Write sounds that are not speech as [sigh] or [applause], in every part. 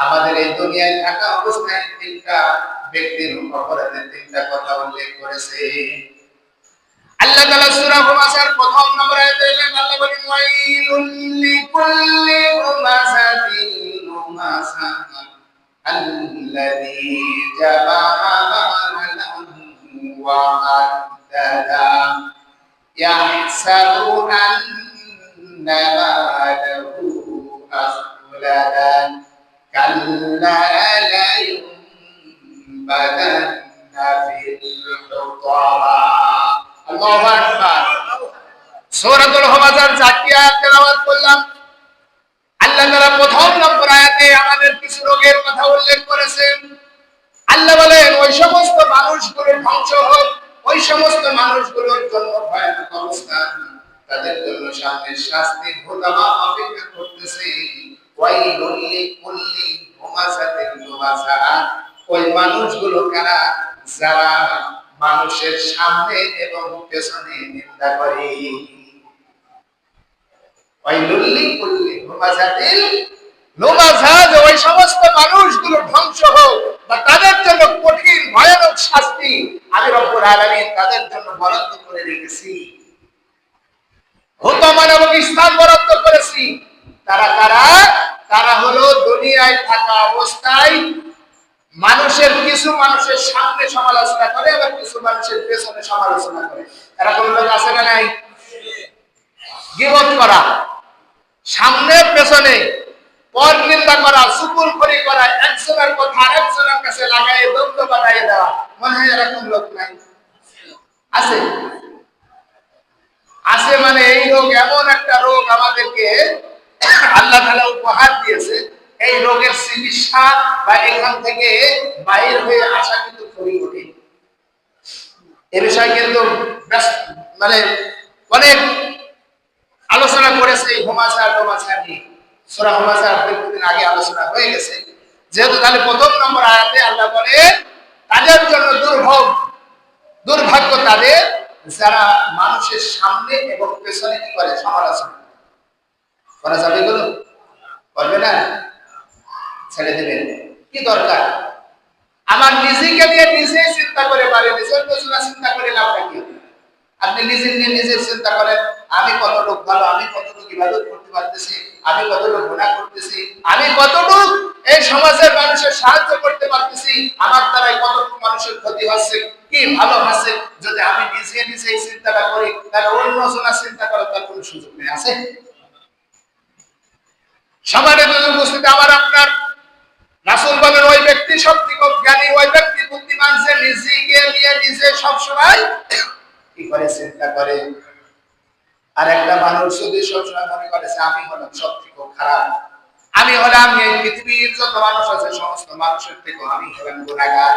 আমাদের এই দুনিয়ায় থাকা অবস্থায় তিনটা ব্যক্তির অপরাধের তিনটা কথা উল্লেখ করেছে আল্লাহ তাআলা সূরা হুমাসার প্রথম নম্বর আয়াতে আল্লাহ বলেন ওয়াইলুল লিকুল্লি হুমাসাতিন হুমাসা আল্লাযী জামাআ মালাহু ওয়া আদ্দাদা ইয়াহসাবু আন্না মালাহু আখলাদা কাল্লা লা ينبذن في الحطمة আল্লাহু আকবার সূরাতুল হুমাজার চারটি আয়াত তেলাওয়াত করলাম আল্লাহ তাআলা প্রথম নম্বর আয়াতে আমাদের কিছু রোগের কথা উল্লেখ করেছেন আল্লাহ বলেন ওই সমস্ত মানুষগুলো ধ্বংস হোক ওই সমস্ত মানুষগুলোর জন্য ভয়ানক অবস্থান তাদের জন্য সামনে শাস্তির ভোগামা অপেক্ষা করতেছে ওই মানুষগুলো কারা? যারা মানুষের সামনে এবং পেছনে নিন্দা করে। ওই সমস্ত মানুষগুলো ধ্বংস হোক বা তাদের জন্য কঠিন, ভয়ানক শাস্তি আমি রব্বুল আলামিন তাদের জন্য বরাদ্দ করে রেখেছি। হুতমান এবং স্থান বরাদ্দ করেছি। তারা কারা? তারা হলো দুনিয়ায় থাকা অবস্থায় মানুষের কিছু মানুষের সামনে সমালোচনা করে আবার কিছু মানুষের পেছনে সমালোচনা করে। এরকম লোক আছে না নাই? গিবত করা, সামনে পেছনে পর নিন্দা করা, সুকুল করি করা, একজনের কথা আরেকজনের কাছে লাগাই দ্বন্দ্ব বানাই দেওয়া, মনে হয় এরকম লোক নাই। আছে? আছে মানে এই রোগ, এমন একটা রোগ আমাদেরকে আল্লাহ তাআলা উপহার দিয়েছে, এই রোগের চিকিৎসা বা এখান থেকে বাইর হয়ে আসা কিন্তু খুবই কঠিন। এ বিষয়ে কিন্তু মানে অনেক আলোচনা করেছে হোমাসা টোমাসা নিয়ে সোরা হোমাসা কিছুদিন আগে আলোচনা হয়ে গেছে। যেহেতু তাহলে প্রথম নম্বর আয়াতে আল্লাহ বলে তাদের জন্য দুর্ভোগ, দুর্ভাগ্য তাদের, যারা মানুষের সামনে এবং পেছনে কি করে সমালোচনা করে। যাবে এগুলো করবে না? ছেড়ে দেবেন কি দরকার? আমার নিজেকে নিয়ে নিজেই চিন্তা করে পারে নিজের পেছনে চিন্তা করে লাভটা কি? আপনি নিজে নিয়ে নিজে চিন্তা করেন, আমি কতটুকু ভালো, আমি কতটুকু ইবাদত করতে পারতেছি, আমি কতটুকু গুনাহ করতেছি, আমি কতটুকু এই সমাজের মানুষের সাহায্য করতে পারতেছি, আমার দ্বারাই কতটুকু মানুষের ক্ষতি হচ্ছে, কি ভালো হচ্ছে? যদি আমি নিজে নিজে এই চিন্তাটা করি, তাহলে অন্য জনের চিন্তা করার তার কোনো সুযোগ নেই, আছে? যদি আপনার। ওই ব্যক্তি জ্ঞানী, ওই ব্যক্তি নিজেকে নিয়ে নিজে কি করে, চিন্তা করে। আর একটা মানুষ সবসময় মনে করেছে আমি হলাম খারাপ, আমি হলাম এই পৃথিবীর যত মানুষ আছে, সমস্ত মানুষের থেকে আমি হলাম গুণাগার।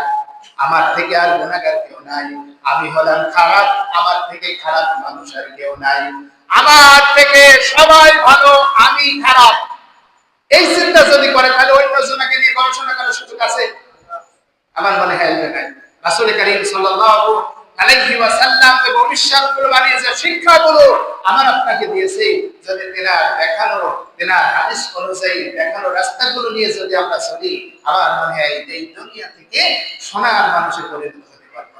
আমার থেকে আর গুণাগার কেউ নাই। আমি হলাম খারাপ, আমার থেকে খারাপ মানুষ আর কেউ নাই। আমার থেকে সবাই ভালো, আমি খারাপ। এই চিন্তা যদি করে, তাহলে অন্য জনকে নিয়ে গবেষণা করার সুযোগ আছে? আমার মনে হয় নাই। রাসূল করিম সাল্লাল্লাহু আলাইহি যে শিক্ষাগুলো আমার আপনাকে দিয়েছে, যদি দেখানো হাদিস অনুযায়ী দেখানো নিয়ে যদি আমরা চলি, আমার মনে হয় এই দুনিয়া থেকে পরিণত হতে পারব।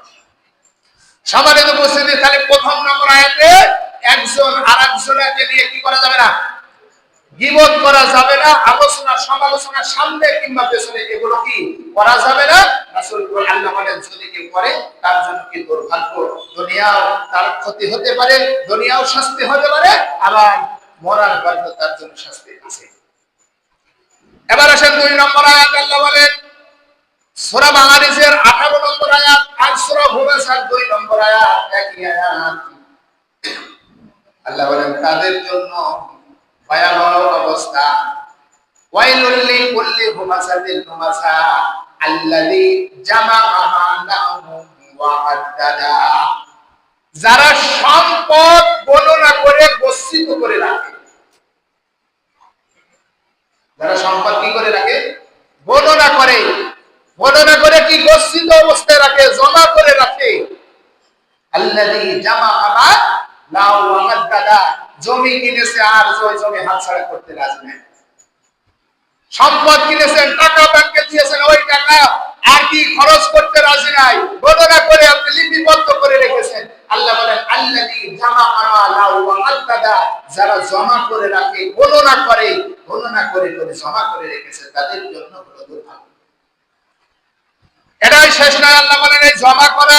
সমাজের উপস্থিতি, তাহলে প্রথম নম্বর আয়াতে একজন আর একজনকে নিয়ে কি করা যাবে না? গিবত করা যাবে না, আলোচনা, সমালোচনা, সামনে কিংবা পেছনে, এগুলো কি করা যাবে না? রাসূল আল্লাহ বলেন, যদি কেউ করে, তার জন্য কি দুর্ভাগ্য? দুনিয়াও তার ক্ষতি হতে পারে, দুনিয়াও শাস্তি হতে পারে, আবার মরার পর তার জন্য শাস্তি আছে। এবার আসেন দুই নম্বর আয়াত, আল্লাহ বলেন, সূরা বাংলাদেশের 18 নম্বর আয়াত আর নম্বর আয়াত, একই আয়াত। আল্লাহ বলেন, তাদের জন্য ভয়াবহ যারা সম্পদ গণনা করে গচ্ছিত করে রাখে। যারা সম্পদ কি করে রাখে? গণনা করে। গণনা করে কি গচ্ছিত অবস্থায় রাখে? জমা করে রাখে। আল্লাযী জামাআ মালাহু ওয়া আদ্দাদা জমি কিনেছে আর ওই জমি হাতছাড়া করতে রাজি সম্পদ কিনেছেন, টাকা ব্যাংকে দিয়েছেন, ওই টাকা আর কি খরচ করতে রাজি নাই। গণনা করে আপনি লিপিবদ্ধ করে রেখেছেন। আল্লাহ বলেন, আল্লাযী জামা আমালা ওয়া আদ্দাদা যারা জমা করে রাখে, গণনা করে গণনা করে করে জমা করে রেখেছে, তাদের জন্য এটাই শেষ নয়, আল্লাহ বলেন, এই জমা করা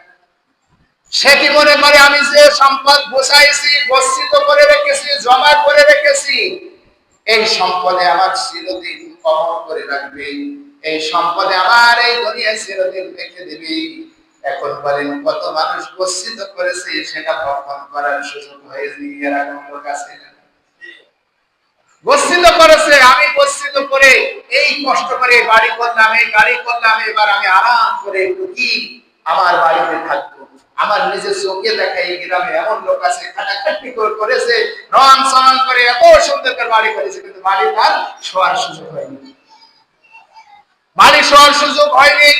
সে কি মনে করে আমি যে সম্পদ বসাইছি গচ্ছিত করে রেখেছি, জমা করে রেখেছি, এই সম্পদে আমার চিরদিন কমল করে রাখবে। এই সম্পদে আমার এই দুনিয়ায় চিরদিন রেখে দিবি। এখন বলেন, কত মানুষ গচ্ছিত করেছে, সেটা ভক্ষণ করার সুযোগ আছে না? গচ্ছিত করেছে, আমি গচ্ছিত করে এই কষ্ট করে বাড়ি করলাম এই গাড়ি করলাম এবার আমি আরাম করে একটু কি আমার বাড়িতে থাকব। আমার নিজের চোখে দেখা এই গ্রামে এমন লোক আছে খাটাখাটি করেছে, রং সমান করে এত সুন্দর করে বাড়ি করেছে, কিন্তু বাড়ি তার শোয়ার সুযোগ হয়নি। বাড়ি শোয়ার সুযোগ হয়নি।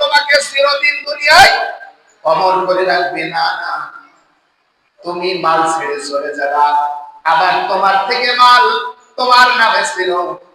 তোমাকে করে রাখবে না তুমি মাল ছেড়ে চলে আবার তোমার থেকে মাল তোমার নামে ছিল।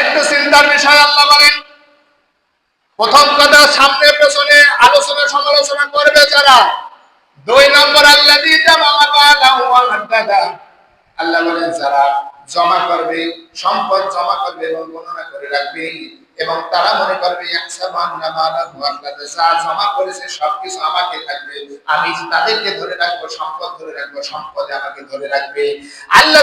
একটু চিন্তার বিষয় আল্লাহ বলেন, প্রথম কথা সামনে পেছনে আলোচনা, সমালোচনা করবে যারা। দুই নম্বর আল্লাহ আল্লাহ বলেন, যারা জমা করবে, সম্পদ জমা করবে এবং গণনা করে রাখবে। এবং তারা মনে করবে জমা করেছে সবকিছু আমাকে থাকবে। আমি তাদেরকে ধরে রাখব, সম্পদ ধরে রাখব, সম্পদ আমাকে ধরে রাখবে। আল্লাহ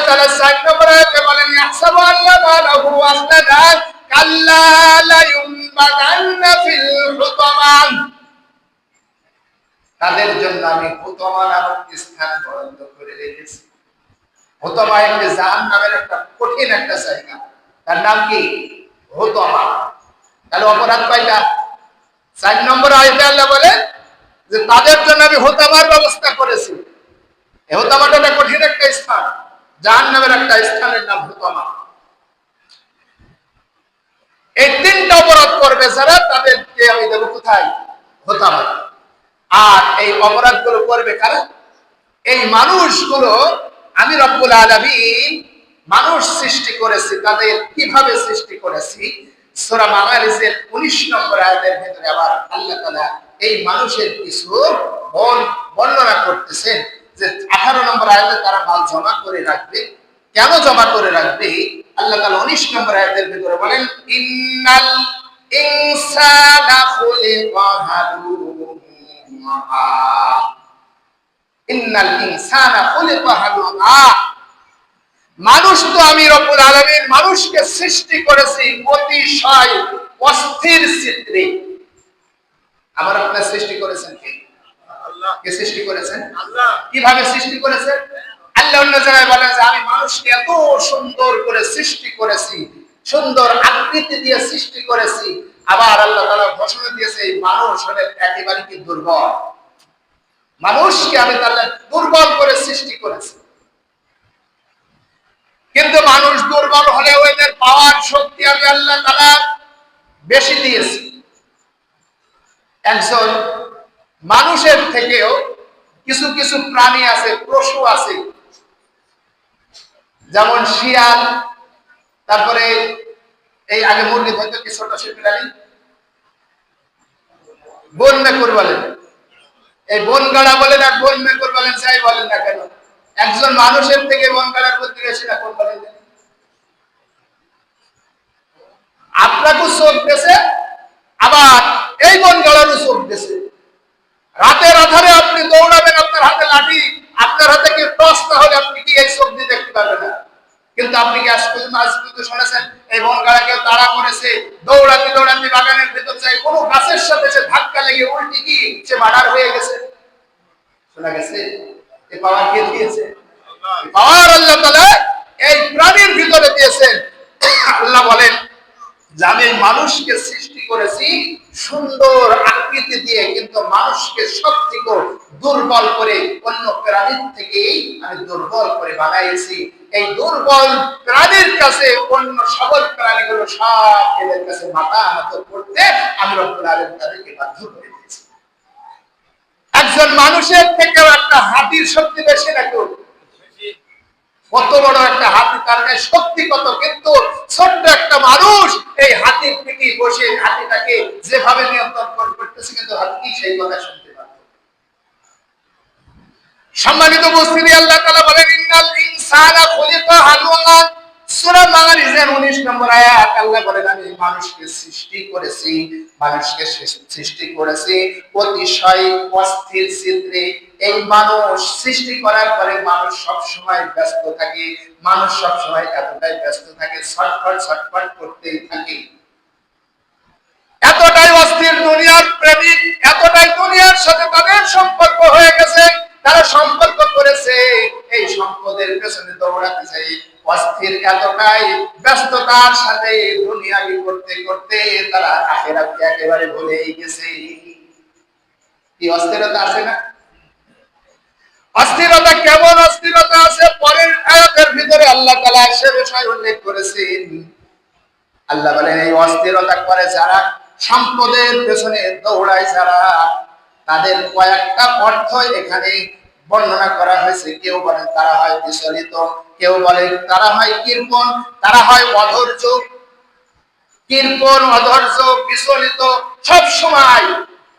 বলেন হুতামান। তাদের জন্য আমি হুতমা নামক স্থান বরাদ্দ করে রেখেছি। হুতমা একটি জাহান নামের একটা কঠিন একটা জায়গা। তার নাম কি? হুতমা তাহলে অপরাধ কয়টা? চার নম্বর আয়তে আল্লাহ বলে যে তাদের জন্য আমি হোতামার ব্যবস্থা করেছি। এই হোতামাটা কঠিন একটা স্থান। জাহান নামের একটা স্থানের নাম হুতমা এই তিনটা অপরাধ করবে যারা, তাদেরকে আমি দেবো কোথায়? হোতামা আর এই অপরাধগুলো করবে কারা? এই মানুষগুলো আমি রব্বুল আলামিন মানুষ সৃষ্টি করেছি, তাদের কীভাবে সৃষ্টি করেছি? সূরা মাগারিজের 19 নম্বর আয়াতের ভিতরে আবার আল্লাহ তাআলা এই মানুষের কিছু বর্ণ- বর্ণনা করতেছেন যে 18 নম্বর আয়াতে তারা মাল জমা করে রাখবে। কেন জমা করে রাখবে? আল্লাহ তাআলা 19 নম্বর আয়াতের ভিতরে বলেন, ইন্নাল ইনসানা খুলিকা হালুমা ইন্নাল ইনসানা খুলিকা হালুমা মানুষ তো আমি রব্বুল আলামিন মানুষকে সৃষ্টি করেছি অতিশয় অস্থির চিত্রে। আমার আপনার সৃষ্টি করেছেন কে? কে সৃষ্টি করেছেন? কীভাবে সৃষ্টি করেছেন? আল্লাহ অন্য জায়গায় বলেন যে আমি মানুষকে এত সুন্দর করে সৃষ্টি করেছি সুন্দর আকৃতি দিয়ে সৃষ্টি করেছি। আবার আল্লাহ তাআলা ঘোষণা দিয়েছে এই মানুষ হলেন একেবারে কি দুর্বল? মানুষকে আমি তাহলে দুর্বল করে সৃষ্টি করেছি। কিন্তু মানুষ দুর্বল হলে ওদের পাওয়ার শক্তি আমি আল্লাহ তাআলা বেশি দিয়েছি। একজন মানুষের থেকেও কিছু কিছু প্রাণী আছে, পশু আছে। যেমন শিয়াল, তারপরে এই আগে মুরগি ধরতো কি ছোট বন মেকুর বলেন এই বন গাড়া বলেন আর বন মেকুর বলেন, যাই বলেন না কেন? একজন মানুষের থেকে মন কালার করতে গেছে না কোন কালে আপনাকেও চোখ দেশে, আবার এই মন কালারও চোখ দেশে। রাতের আধারে আপনি দৌড়াবেন, আপনার হাতে লাঠি, আপনার হাতে কি টস না হলে আপনি কি এই চোখ দিয়ে দেখতে পারবেন না? কিন্তু আপনি কি আজ পর্যন্ত আজ পর্যন্ত শুনেছেন, এই বনগাড়া কেউ তাড়া করেছে, দৌড়াতে দৌড়াতে বাগানের ভেতর চাই কোন গাছের সাথে সে ধাক্কা লেগে উল্টি কি সে মার্ডার হয়ে গেছে? শোনা গেছে? এ পাওয়ার কে দিয়েছে? পাওয়ার আল্লাহ তাআলা এই প্রাণীর ভিতরে দিয়েছেন। আল্লাহ বলেন যে আমি মানুষকে সৃষ্টি করেছি সুন্দর আকৃতি দিয়ে কিন্তু মানুষকে সব দুর্বল করে অন্য প্রাণীর থেকেই আমি দুর্বল করে বানাইছি। এই দুর্বল প্রাণীর কাছে অন্য সবল প্রাণীগুলো সব এদের কাছে মাথা নত করতে আমি রব্বুল তাদেরকে বাধ্য করে একজন মানুষের থেকেও একটা হাতির শক্তি বেশি নাকি কত বড় একটা হাতি, তার গায়ে শক্তি কত? কিন্তু ছোট্ট একটা মানুষ এই হাতির পিঠে বসে হাতিটাকে যেভাবে নিয়ন্ত্রণ করতেছে, কিন্তু হাতি সেই কথা শুনতে পারে সম্মানিত উপস্থিতি, আল্লাহ তাআলা বলেন, ইন্নাল ইনসানা খুলিকা হালুয়া সূরা 19 নম্বর আয়াত আল্লাহ বলেন, আমি মানুষকে সৃষ্টি করেছি, মানুষকে সৃষ্টি করেছি অতিশয় অস্থির চিত্রে। এই মানুষ সৃষ্টি করার পরে মানুষ সব সময় ব্যস্ত থাকে, মানুষ সব সময় এতটাই ব্যস্ত থাকে করতেই থাকে। এতটাই অস্থির দুনিয়ার প্রেমিক, এতটাই দুনিয়ার সাথে তাদের সম্পর্ক হয়ে গেছে, তারা সম্পর্ক করেছে, এই সম্পদের পেছনে দৌড়াতে চাই অস্থির এতটাই ব্যস্ততার সাথে দুনিয়াবি করতে করতে তারা আখেরাতকে একেবারে ভুলেই গেছে। কি অস্থিরতা আছে না? অস্থিরতা কেমন অস্থিরতা আছে? পরের আয়াতের ভিতরে আল্লাহ তাআলা সে বিষয় উল্লেখ করেছেন। আল্লাহ বলেন, এই অস্থিরতা করে যারা সম্পদের পেছনে দৌড়ায়, যারা তাদের কয়েকটা অর্থ এখানে বর্ণনা করা হয়েছে, কেউ বলেন তারা হয় বিচলিত, কেউ বলে তারা হয় কৃপণ তারা হয় অধৈর্য। কৃপণ অধৈর্য, বিচলিত, সব সময়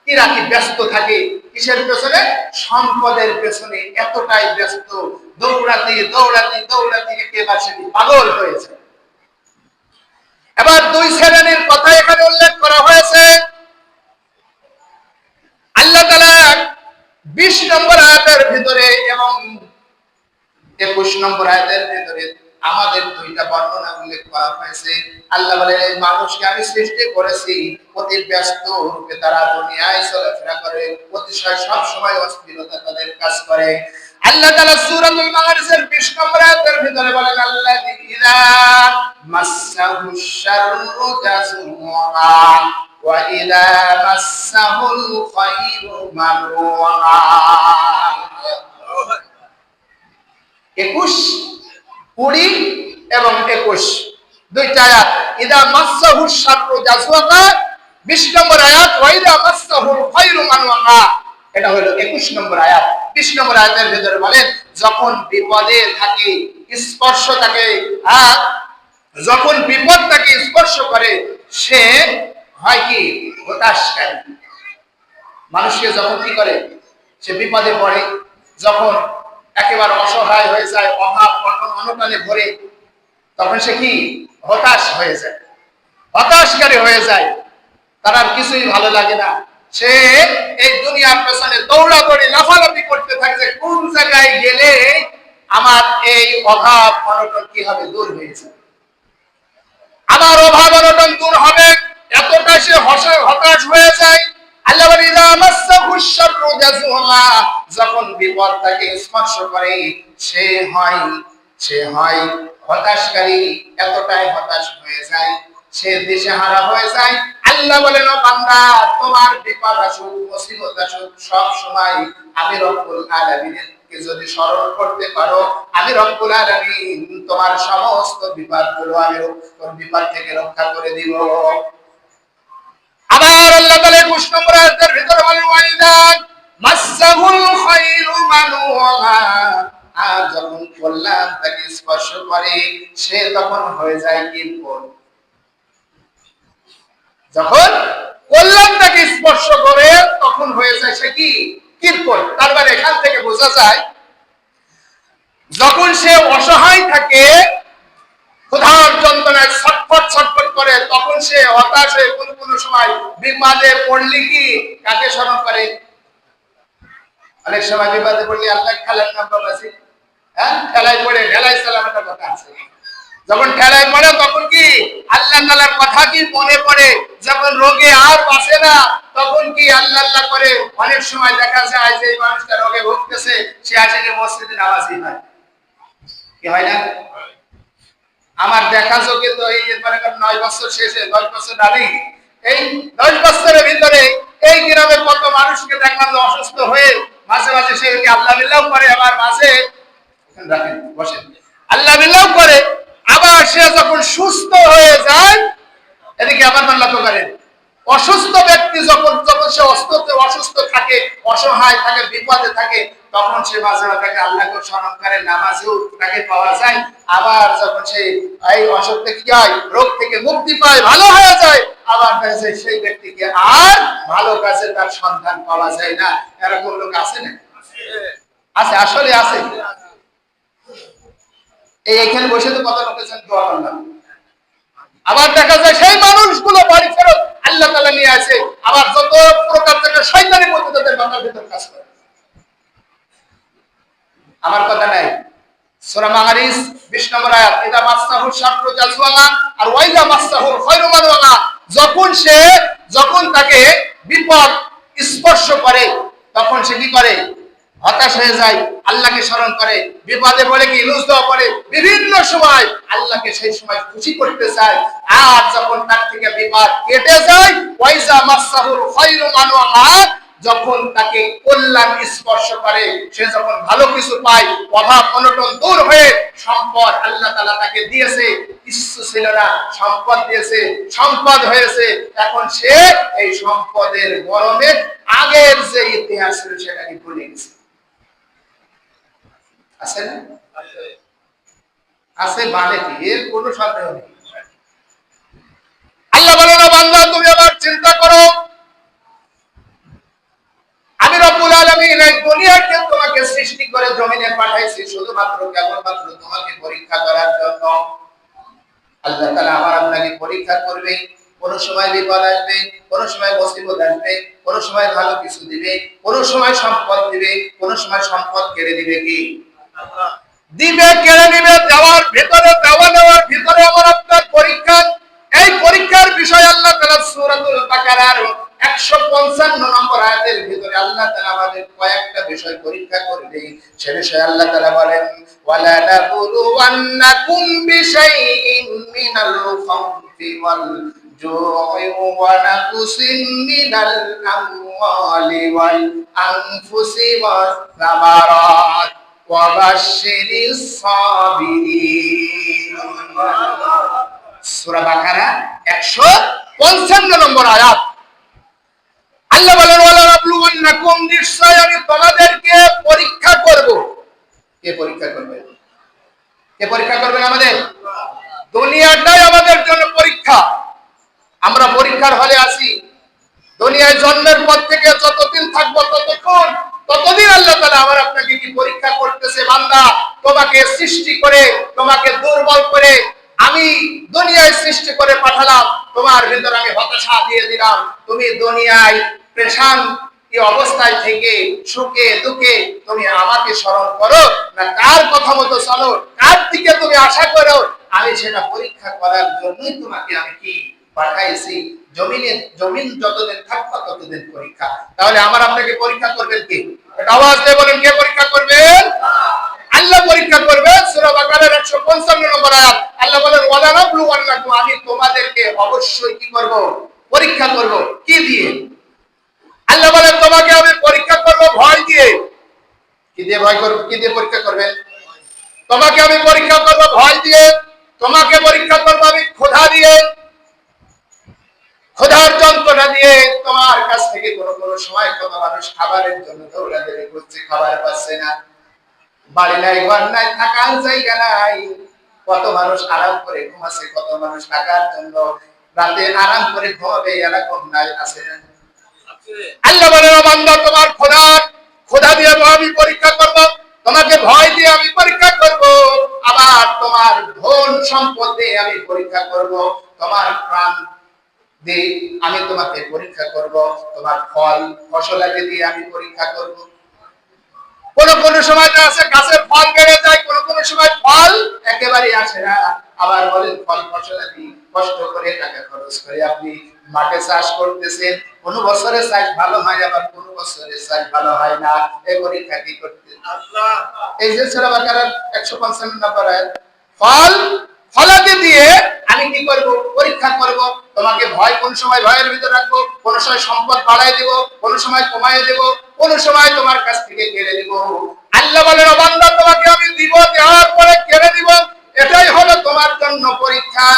এরা কি ব্যস্ত থাকে? কিসের পেছনে? সম্পদের পেছনে। এতটাই ব্যস্ত। দৌড়াতে দৌড়াতে দৌড়াতে পাগল হয়েছে। এবার দুই শ্রেণির কথা এখানে উল্লেখ করা হয়েছে। আল্লাহ তালা বিশ নম্বর আয়াতের ভিতরে এবং একুশ নম্বর আয়াতের ভিতরে আমাদের দুইটা বর্ণনা উল্লেখ করা হয়েছে। আল্লাহ বলে এই মানুষকে আমি সৃষ্টি করেছি, অতি ব্যস্ত রূপে তারা দুনিয়ায় চলাফেরা করে, অতিশয় সব সময় অস্থিরতা তাদের কাজ করে। আল্লাহ তাআলা সূরাতুল মাআরিজের 20 নম্বর আয়াতের ভিতরে বলেন, আল্লাযী ইযা মাসসাহুশ শাররু জাযুআ ইযা মাসসাহুল খায়রু মানউআ 21 কুড়ি এবং একুশ। দুইটা আয়াত। ইদা মাসাহু শাররু জাজওয়াকা বিশ নম্বর আয়াত, ওয়াইদা মাসাহুল খায়রু মানওয়াকা এটা হলো একুশ নম্বর আয়াত। বিশ নম্বর আয়াতের ভিতরে বলেন, যখন বিপদে থাকে, স্পর্শ থাকে, আর যখন বিপদ তাকে স্পর্শ করে, সে হয় কি মানুষকে যখন কি করে? সে বিপদে পড়ে, যখন একেবারে অসহায় হয়ে যায়, অভাব অনটনে ভরে, তখন সে কি? হতাশ হয়ে যায়। হতাশকারী হয়ে যায়। তার আর কিছুই ভালো লাগে না। সে এই দুনিয়ার পেছনে দৌড়াদৌড়ি লাফালাফি করতে থাকে যে, কোন জায়গায় গেলে আমার এই অভাব, অনটন কি হবে? দূর হয়েছে আমার অভাব, অনটন দূর হবে। এতটা সে হতাশ হয়ে যায়। যখন বিপদ তাকে স্পর্শ করে, সে হয় সে হয় হতাশকারী, এতটাই হতাশ হয়ে যায়, সে হয়ে যায়। আল্লাহ বলেন বান্দা, তোমার বিপদ আসুক, মুসিবত আসুক, সব সময় আমি রব্বুল আলামিনের যদি স্মরণ করতে পারো, আমি রব্বুল আলামিন তোমার সমস্ত বিপদগুলো আমি বিপদ থেকে রক্ষা করে দিব। আবার আল্লাহ তাআলা 21 নম্বর আয়াতের ভিতরে বলেন, ওয়াইদান মাসাহুল খাইরু মানুহা আর যখন কল্যাণ তাকে স্পর্শ করে, সে তখন হয়ে যায় কিরপন যখন কল্যাণ তাকে স্পর্শ করে, তখন হয়ে যায় সে কি? কিরপন তার মানে এখান থেকে বোঝা যায়, যখন সে অসহায় থাকে, ক্ষুধার যন্ত্রণায় ছটফট ছটফট করে, তখন সে হতাশ হয়ে কোন কোন সময় বিপদে পড়লি কি কাকে স্মরণ করে? অনেক সময় বিপদে পড়লি আল্লাহ খেলার নাম বাবাসি হ্যাঁ? খেলায় পড়ে ঢেলাই সালামের কথা আছে। যখন খেলায় পড়ে, তখন কি আল্লাহ তালার কথা কি মনে পড়ে? যখন রোগে আর বাঁচে না, তখন কি আল্লাহ আল্লাহ করে? অনেক সময় দেখা যায় যে মানুষটা রোগে ভুগতেছে, সে আসে মসজিদে নামাজি হয় কি হয় না? আমার দেখা চোখে তো এই মনে করেন নয় বছর শেষে, দশ বছর আগে এই দশ বছরের ভিতরে এই গ্রামের কত মানুষকে দেখলাম অসুস্থ হয়ে মাঝে মাঝে সে আল্লাহ বিল্লাহ করে, আবার মাঝে বসেন। আল্লাহ বিল্লাহ করে, আবার সে যখন সুস্থ হয়ে যায়, এদিকে আবার মাল্লা করেন। অসুস্থ ব্যক্তি যখন যখন সে অসুস্থ অসুস্থ থাকে, অসহায় থাকে, বিপদে থাকে, তখন সে মাঝে মাঝে তাকে আল্লাহকে স্মরণ করে, নামাজেও তাকে পাওয়া যায়। আবার যখন সেই এই অসুখ থেকে হয় রোগ থেকে মুক্তি পায়, ভালো হয়ে যায়, আবার দেখা সেই ব্যক্তিকে আর ভালো কাজে তার সন্ধান পাওয়া যায় না। এরকম লোক আছে না? আছে, আসলে আছে। এই এখানে বসে তো কত লোকের দোয়া করলাম। আবার দেখা যায় সেই মানুষগুলো বাড়ি ফেরত আল্লাহ তালা নিয়ে আবার যত প্রকার মধ্যে তাদের মাথার কাজ করে। আমার কথা নাই। সূরা মাগারিস 20 নম্বর আয়াত শাররু জাজওয়ালা আর ওয়াইদা মাসসাহু খায়রু যখন সে, যখন তাকে বিপদ স্পর্শ করে, তখন সে কি করে? হতাশ হয়ে যায়, আল্লাহকে স্মরণ করে, বিপদে পড়ে কি, লুজ পড়ে, বিভিন্ন সময় আল্লাহকে সেই সময় খুশি করতে চায়। আর যখন তার থেকে বিপদ কেটে যায়, ওয়াইজা মাসসাহুর খায়রু মানওয়ালা যখন তাকে কল্যাণ স্পর্শ করে, সে যখন ভালো কিছু পায়, অভাব অনটন দূর হয়ে সম্পদ আল্লাহ তালা তাকে দিয়েছে। কিছু ছিল না, সম্পদ দিয়েছে, সম্পদ হয়েছে। এখন সে এই সম্পদের গরমে আগের যে ইতিহাস ছিল সেটাকে ভুলে গেছে। আছে না? আছে মানে কি? এর কোনো সন্দেহ নেই। আল্লাহ বলে, না বান্দা, তুমি আবার চিন্তা করো। আমি রব্বুল আলামিন এই দুনিয়াকে তোমাকে সৃষ্টি করে জমিনে পাঠাইছি শুধুমাত্র, কেবলমাত্র তোমাকে পরীক্ষা করার জন্য। আল্লাহ তাআলা আমার আপনাকে পরীক্ষা করবে, কোন সময় বিপদ আসবে, কোন সময় মুসিবত আসবে, কোন সময় ভালো কিছু দিবে, কোন সময় সম্পদ দিবে, কোন সময় সম্পদ কেড়ে দিবে কি? দিবে, কেড়ে নিবে, দেওয়ার ভিতরে, দেওয়া নেওয়ার ভিতরে আমার আপনার পরীক্ষা। এই পরীক্ষার বিষয় আল্লাহ তাআলা সূরাতুল বাকারার 155 নম্বর আয়াতের ভিতরে আল্লাহ তাআলা আমাদের কয়েকটা বিষয় পরীক্ষা করবে সে বিষয়ে আল্লাহ তাআলা বলেন, ওয়ালা নাবুলুওয়ান্নাকুম বিশাইইন মিনাল খাউফি ওয়াল জু'i ওয়া নাকসিন মিনাল আমওয়ালি ওয়াল আনফুসি ওয়াস সামারাত। বাকারা 155 নম্বর আল্লাহ আমি তোমাদেরকে পরীক্ষা করব। কে পরীক্ষা করবে? কে পরীক্ষা করবেন আমাদের? দুনিয়াটাই আমাদের জন্য পরীক্ষা। আমরা পরীক্ষার হলে আছি দুনিয়ায় জন্মের পর থেকে যতদিন থাকব ততক্ষণ ততদিন আল্লাহ তাআলা আমার আপনাকে কি পরীক্ষা করতেছে, বান্দা? তোমাকে সৃষ্টি করে, তোমাকে দুর্বল করে আমি দুনিয়ায় সৃষ্টি করে পাঠালাম। তোমার ভিতর আমি হতাশা দিয়ে দিলাম। তুমি দুনিয়ায় পেশান অবস্থায় থেকে সুখে, দুঃখে তুমি আমাকে স্মরণ করো না কার কথা মতো চলো? কার দিকে তুমি আশা করো? আমি সেটা পরীক্ষা করার জন্যই তোমাকে আমি কি পাঠাইছি, জমিনে, জমিন যতদিন থাকবে ততদিন পরীক্ষা। তাহলে আমার আপনাকে পরীক্ষা করবেন কে? আওয়াজ দিয়ে বলেন, কে পরীক্ষা করবেন? আল্লাহ পরীক্ষা করবে সূরা বাকারার 155 নম্বর আয়াত। আল্লাহ বলেন, ওয়ালা নাবলু নাবলুওয়ান্নাকুম আমি তোমাদেরকে অবশ্যই কি করব? পরীক্ষা করব। কি দিয়ে? আল্লাহ বলেন, তোমাকে আমি পরীক্ষা করব ভয় দিয়ে। কি দিয়ে ভয় করব? কি দিয়ে পরীক্ষা করবেন? তোমাকে আমি পরীক্ষা করব ভয় দিয়ে। তোমাকে পরীক্ষা করব আমি ক্ষুধা দিয়ে। ক্ষুধার যন্ত্রণা দিয়ে তোমার কাছ থেকে কোনো কোনো সময় কোনো মানুষ খাবারের জন্য দৌড়াদৌড়ি করছে, খাবার পাচ্ছে না। বাড়ি নাই, ঘর নাই, থাকার জায়গা নাই। কত মানুষ আরাম করে ঘুমাচ্ছে, কত মানুষ থাকার জন্য রাতে আরাম করে ঘুমাবে, এরকম নাই, আছে না। আল্লাহ বলে বান্দা, তোমার খোদা খোদা দিয়ে আমি পরীক্ষা করব, তোমাকে ভয় দিয়ে আমি পরীক্ষা করব, আবার তোমার ধন সম্পদ দিয়ে আমি পরীক্ষা করব, তোমার প্রাণ যে আমি তোমাকে পরীক্ষা করব তোমার ফল ফসলাকে দিয়ে আমি পরীক্ষা করব। কোন কোন সময় আছে গাছের ফল বেড়ে যায় কোন কোন সময় ফল একেবারে আসে না। আবার বলেন ফল ফসলাদি কষ্ট করে টাকা খরচ করে আপনি মাঠে চাষ করতেছেন কোন বছরে চাষ ভালো হয় আবার কোন বছরে চাষ ভালো হয় না। এই পরীক্ষা কি করতে এই যে ছেলে একশো পঞ্চান্ন নম্বর আয়াত, ফল ফলাদি দিয়ে আমি কি করব পরীক্ষা করব তোমাকে ভয় কোন সময় ভয়ের ভিতর রাখবো কোন সময় সম্পদ বাড়াই দেব কোন সময় কমাই দেব কোন সময় তোমার কাছ থেকে কেড়ে দিব আল্লাহ বলেন "ও বান্দা তোমাকে আমি দিব দেওয়ার পরে কেড়ে দিব এটাই হলো তোমার জন্য পরীক্ষা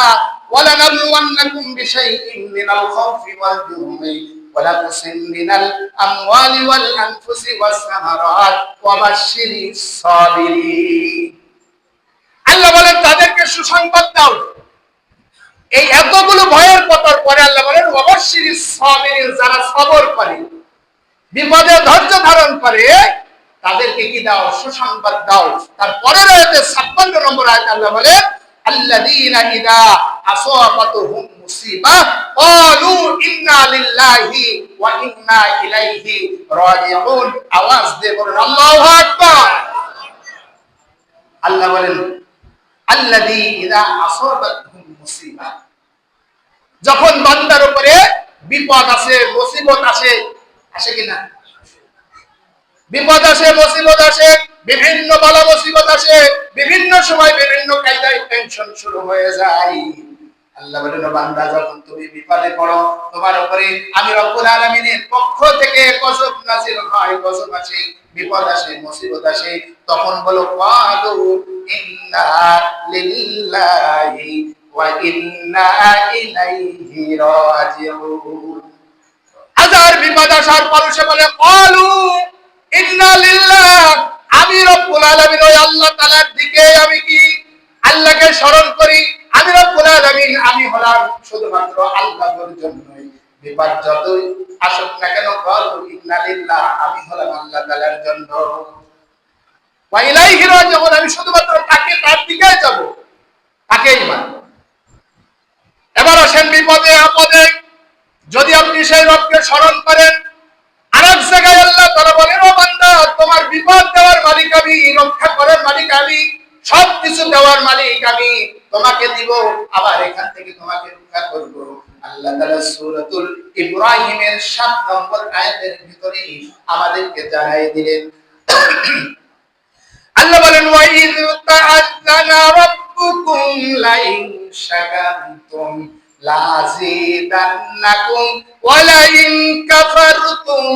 ولنبلونكم بشيء من الخوف والجوع ونقص من الأموال والأنفس والثمرات وبشر الصابرين আল্লাহ বলেন তাদেরকে সুসংবাদ দাও এই এতগুলো ভয়ের কথার পরে আল্লাহ বলেন, অবশ্যই সাবিরিন যারা সবর করে, বিপদে ধৈর্য ধারণ করে, তাদেরকে কি দাও? সুসংবাদ দাও। তারপরে রয়েছে ছাপ্পান্ন নম্বর আয়াত আল্লাহ বলেন আসাবাতুহুম মুসিবা ইন্না লিল্লাহি ওয়া ইন্না ইলাইহি রাজিউন। আওয়াজ দিয়ে বলেন, আল্লাহু আকবার। আল্লাহ বলেন, আল্লাযী ইযা আসাবাতহুম মুসিবা যখন বান্দার উপরে বিপদ আসে, মুসিবত আসে আসে কিনা? বিপদ আসে, মুসিবত আসে, বিভিন্ন বালা মুসিবত আসে, বিভিন্ন সময় বিভিন্ন কায়দায় টেনশন শুরু হয়ে যায়। আল্লাহ বলেন বান্দা, যখন তুমি বিপদে পড়ো, তোমার উপরে আমি রব্বুল আলামিনের পক্ষ থেকে গজব নাজিল হয় আসে, বিপদ আসে, মুসিবত আসে, তখন বলো, কালু ইন্না লিল্লাহি হাজার বিপদ আসার সে বলে, কালু ইন্না লিল্লাহ, আমি রব্বুল আলামিন, ওই আল্লাহ তাআলার দিকে আমি কি আল্লাহকে স্মরণ করি? আমি রব্বুল আলামিন, আমি হলাম শুধুমাত্র আল্লাহর জন্যই। বিপদ যতই আসুক না কেন, কালু ইন্না লিল্লাহ, আমি হলাম আল্লাহ তাআলার জন্য। ওয়া ইলাইহি রাজিউন, আমি শুধুমাত্র তাকে তার দিকে যাব। তাকেই মানব এবার আসেন বিপদে আপদে। যদি আপনি সেই রবকে স্মরণ করেন আরেক জায়গায় আল্লাহ তারা বলেন, ও বান্দা, তোমার বিপদ দেওয়ার মালিক আমি, রক্ষা করার মালিক আমি সব কিছু দেওয়ার মালিক আমি। তোমাকে দিব, আবার এখান থেকে তোমাকে রক্ষা করব। আল্লাহ তাআলা সূরাতুল ইব্রাহিমের 7 নম্বর আয়াতের ভিতরে আমাদেরকে জানাই দিলেন। [coughs] আল্লাহ বলেন ওয়াইদ তাআজ্জানা রাব্বুকুম শাকারতুম লাযিদান্নাকুম ওয়া লাইন কাফারতুম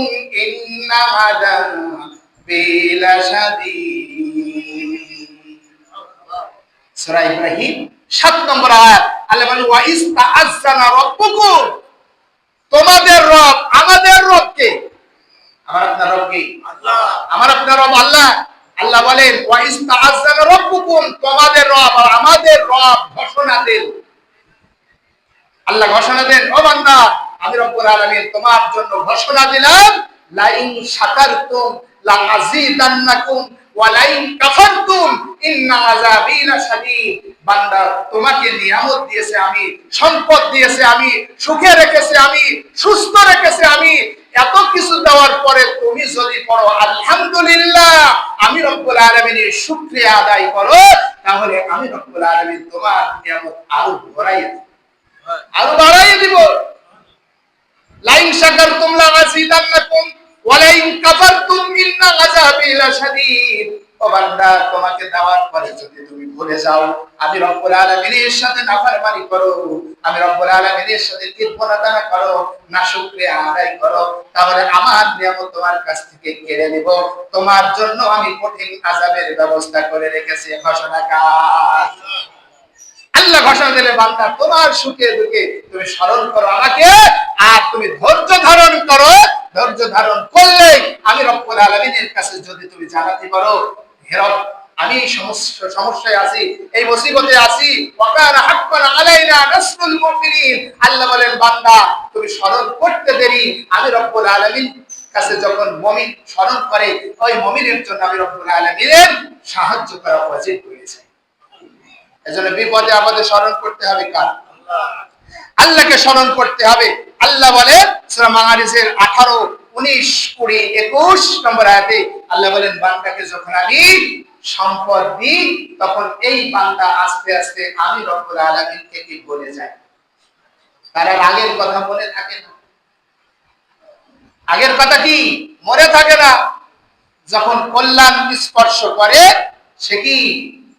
ইন্না আযাবি লাশাদীদ সূরা ইব্রাহিম 7 নম্বর আয়াত আল্লাহ বলেন ওয়াইজ তাআজ্জানা রাব্বুকুম। তোমাদের রব আমাদের রবকে। আমার আপনার রব কি? আল্লাহ। আমার আপনার রব আল্লাহ। আল্লাহ বলেন তোমাদের রব আর আমাদের রব ঘোষণা দেন। আল্লাহ ঘোষণা দেন, ও বান্দা, আমি রব্বুল আলামিন তোমার জন্য ঘোষণা দিলাম, লাইন শাকারতুম লা আযীদান্নাকুম ওয়া লাইন কাফারতুম, ইন্না আযাবি লাশাদীদ বান্দা, তোমাকে নিয়ামত দিয়েছে আমি, সম্পদ দিয়েছে আমি, সুখে রেখেছে আমি, সুস্থ রেখেছে আমি এত কিছু দেওয়ার পরে তুমি যদি পড়ো, আলহামদুলিল্লাহ, আমি রব্বুল আলমিনের শুক্রিয়া আদায় করো, তাহলে আমি রব্বুল আলমিন তোমার আরও বাড়াই আরও বাড়াই দিব। লাইন শাকারতুম লাযিদান্নাকুম ওয়া লাইন কাফারতুম ইন্না তোমাকে দেওয়ার পরে যদি তুমি ভুলে যাও, আমি রব্বুল আলামিনের সাথে করো। আমি রব্বুল আলামিনের সাথে করো, না শুকরিয়া আদায় করো। তাহলে আমার তোমার কাছ থেকে কেড়ে নিব। তোমার জন্য আমি কঠিন আযাবের ব্যবস্থা করে রেখেছি। ঘোষণা কাজ আল্লাহ ঘোষণা দিলে, বান্দা, তোমার সুখে দুঃখে তুমি স্মরণ করো আমাকে, আর তুমি ধৈর্য ধারণ করো। ধৈর্য ধারণ করলে আমি রব্বুল আলামিনের কাছে যদি তুমি জানাতে পারো হে রব আমি সমস্যায় আছি, এই মুসিবতে আছি। আলাইনা নাসরুল মুমিনিন। আল্লাহ বলেন, বান্দা, তুমি স্মরণ করতে দেরি। আমি রব্বুল আলামিন কাছে যখন মুমিন স্মরণ করে, ওই মুমিনের জন্য আমি রব্বুল আলামিনের সাহায্য করা ওয়াজিব হয়েছে। এজন্য বিপদে আমাদের স্মরণ করতে হবে কার? আল্লাহকে স্মরণ করতে হবে। আল্লাহ বলে সূরা মাআরিজের 18 19 20 21 নম্বর আয়াতে আল্লাহ বলেন, বান্দাকে যখন আমি সম্পদ দিই, তখন এই বান্দা আস্তে আস্তে আমি রব্বুল আলামিন থেকে বলে যায়। তার আগের কথা মনে থাকে না। আগের কথা কি? মনে থাকে না। যখন কল্যাণ স্পর্শ করে, সে কি?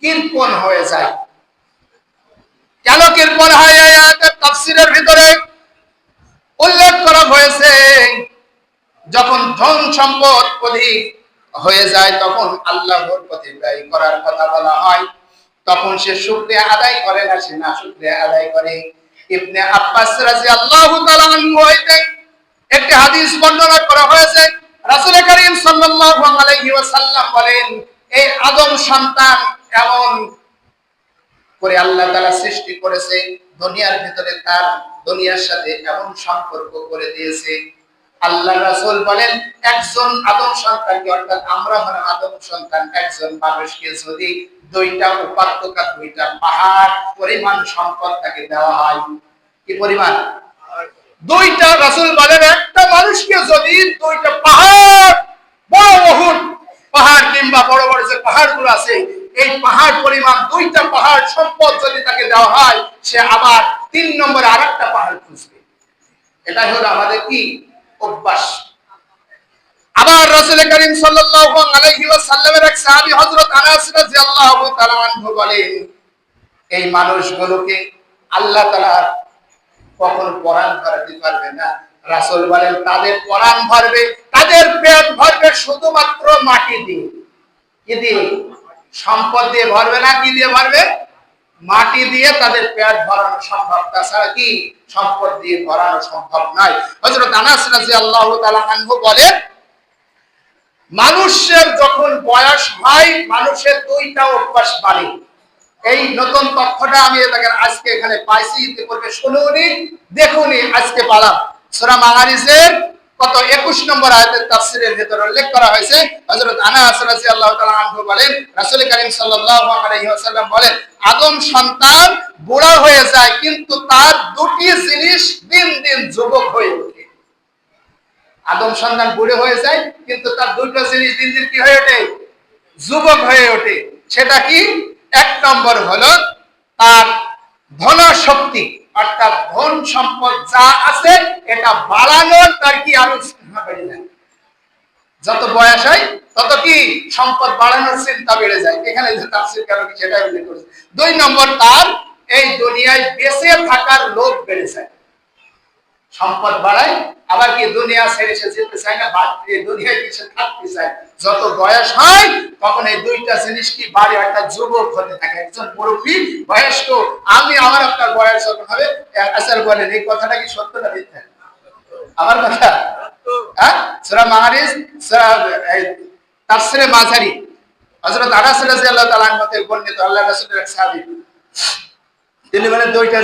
কীর্পন হয়ে যায়। কেন কীর্পন হয়? তাফসীরের ভিতরে উল্লেখ করা হয়েছে, যখন ধন সম্পদ অধিক হয়ে যায়, তখন আল্লাহর পথে ব্যয় করার কথা বলা হয়। তখন সে শুকরিয়া আদায় করে না, সে না শুকরিয়া আদায় করে। ইবনে আব্বাস হইতে একটি হাদিস বর্ণনা করা হয়েছে। করিম সাল্লাল্লাহু আলাইহি ওয়াসাল্লাম বলেন, এই আদম সন্তান এমন করে আল্লাহ তাআলা সৃষ্টি করেছে, দুনিয়ার ভিতরে তার দুনিয়ার সাথে এমন সম্পর্ক করে দিয়েছে। আল্লাহ রাসূল বলেন, একজন আদম সন্তানকে, অর্থাৎ আমরা হলাম আদম সন্তান, একজন মানুষকে যদি দুইটা উপাত্তকা দুইটা পাহাড় পরিমাণ সম্পদ তাকে দেওয়া হয়, কি পরিমাণ? দুইটা, রাসূল বলেন, একটা মানুষকে যদি দুইটা পাহাড়, বড় বহুল পাহাড় কিংবা বড় বড় যে পাহাড়গুলো আছে, এই পাহাড় পরিমাণ দুইটা পাহাড় সম্পদ যদি তাকে দেওয়া হয়, সে আবার তিন নম্বরে আর একটা পাহাড় খুঁজবে। এটাই হলো আমাদের কি? অভ্যাস। আবার রাসূল করিম সাল্লাল্লাহু আলাইহি ওয়াসাল্লামের এক সাহাবী হযরত আনাস রাদিয়াল্লাহু তাআলা আনহু বলেন, এই মানুষগুলোকে আল্লাহ তাআলা কখন পরাণ ভরাতে পারবে না। রাসূল বলেন, তাদের পরাণ ভরবে, তাদের পেট ভরবে শুধুমাত্র মাটি দিয়ে। কি দিয়ে? সম্পদ দিয়ে ভরবে না কি দিয়ে ভরবে? মাটি দিয়ে তাদের পেট ভরানো সম্ভব, তাছাড়া কি সম্পদ দিয়ে ভরানো সম্ভব নয়। হযরত আনাস রাদিয়াল্লাহু তাআলা আনহু বলেন, মানুষের যখন বয়স হয়, মানুষের দুইটা অভ্যাস বাড়ে। এই নতুন তথ্যটা আমি দেখেন আজকে এখানে পাইছি, ইতিপূর্বে শুনুনি, দেখুনি, আজকে পালাম। সূরা মাগারিজের কত 21 নম্বর আয়াতের তাফসীরের ভিতরে উল্লেখ করা হয়েছে, হযরত আনাস রাদিয়াল্লাহু তাআলা আনহু বলেন, রাসূল করিম সাল্লাল্লাহু আলাইহি ওয়াসাল্লাম বলেন, আদম সন্তান বুড়া হয়ে যায়, কিন্তু তার দুটি জিনিস দিন দিন যুবক হয়ে ওঠে। আদম সন্তান বুড়ে হয়ে যায়, কিন্তু তার দুটো জিনিস দিন দিন কি হয়ে ওঠে? যুবক হয়ে ওঠে। সেটা কি? এক নম্বর হলো তার ধন শক্তি অর্থাৎ ধন সম্পদ যা আছে, এটা বাড়ানোর তার কি আরও চিন্তা বেড়ে যায়? যত বয়স হয়, তত কি সম্পদ বাড়ানোর চিন্তা বেড়ে যায়? এখানে তাফসির কি সেটা উল্লেখ করেছে। দুই নম্বর তার, এই দুনিয়ায় বেঁচে থাকার লোভ বেড়ে যায়। সম্পদ বাড়ায়, আবার কি দুনিয়া ছেড়ে সে যেতে চায় না বাড়তে দুনিয়ায় কিছু থাকতে চায়। যত বয়স হয়, তখন এই দুইটা জিনিস কি বাড়ে? একটা যুবক হতে থাকে, একজন মুরব্বী বয়স্ক। আমি আমার আপনার বয়স যখন হবে আসার বলেন, এই কথাটা কি সত্য না মিথ্যা? আমার কথা? হ্যাঁ? সূরা মাহারিজ, সূরা এই মাঝারি। হযরত আনাস রাদিয়াল্লাহু থেকে বর্ণিত আল্লাহ রাসূলের এক দুইটা